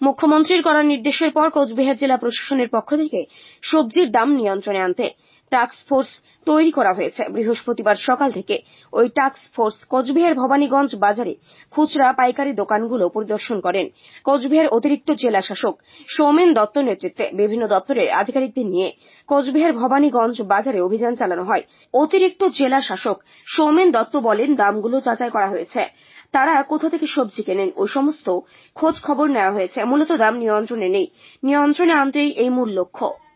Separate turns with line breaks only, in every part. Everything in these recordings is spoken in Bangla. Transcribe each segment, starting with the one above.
মুখ্যমন্ত্রীর করার নির্দেশের পর কোচবিহার জেলা প্রশাসনের পক্ষ থেকে সবজির দাম নিয়ন্ত্রণে আনতে টাস্ক ফোর্স তৈরি করা হয়েছে। বৃহস্পতিবার সকাল থেকে ওই টাস্ক ফোর্স কোচবিহার ভবানীগঞ্জ বাজারে খুচরা পাইকারি দোকানগুলো পরিদর্শন করেন। কোচবিহার অতিরিক্ত জেলা শাসক সৌমেন দত্ত নেতৃত্বে বিভিন্ন দপ্তরের আধিকারিকদের নিয়ে কোচবিহার ভবানীগঞ্জ বাজারে অভিযান চালানো হয়। অতিরিক্ত জেলা শাসক সৌমেন দত্ত বলেন, দামগুলো যাচাই করা হয়েছে। তারা কোথা থেকে সবজি কেনেন, ওই সমস্ত খোঁজ খবর নেওয়া হয়েছে। মূলত দাম নিয়ন্ত্রণে নেই। নিয়ন্ত্রণে আনতেই এই মূল লক্ষ্য।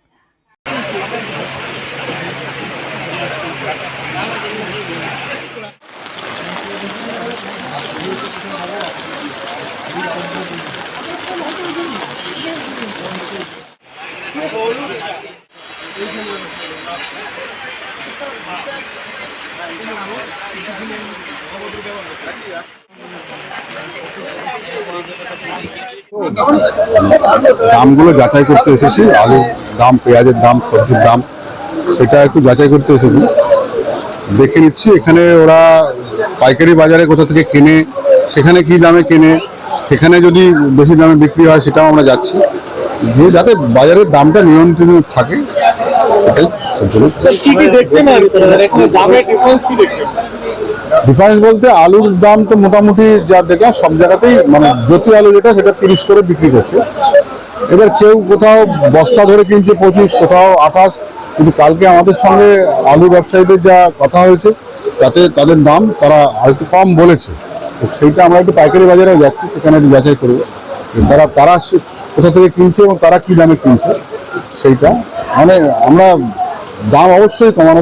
দামগুলো যাচাই করতে এসেছি, আলুর দাম, পেঁয়াজের দাম, সবজির দাম, সেটা একটু যাচাই করতে এসেছি। দেখে নিচ্ছি এখানে ওরা পাইকারি বাজারে কোথা থেকে কেনে সেখানে কি দামে কেনে সেখানে যদি বেশি দামে বিক্রি হয় সেটাও আমরা যাচ্ছি। যে যাতে বাজারের দামটা নিয়ন্ত্রণ থাকে
ডিফারেন্স
বলতে আলুর দাম তো মোটামুটি যা দেখলাম সব জায়গাতেই মানে জ্যোতি আলু যেটা সেটা তিরিশ করে বিক্রি করছে। এবার কেউ কোথাও বস্তা ধরে কিনছে পঁচিশ, কোথাও আঠাশ, কিন্তু কালকে আমাদের সঙ্গে আলু ব্যবসায়ীদের যা কথা হয়েছে, তাতে তাদের দাম তারা আরেকটু কম বলেছে। তো সেইটা আমরা একটু পাইকারি বাজারে যাচ্ছি, সেখানে একটু যাচাই করব তারা তারা কোথা থেকে কিনছে এবং তারা কি দামে কিনছে, সেইটা। মানে আমরা দাম অবশ্যই কমানো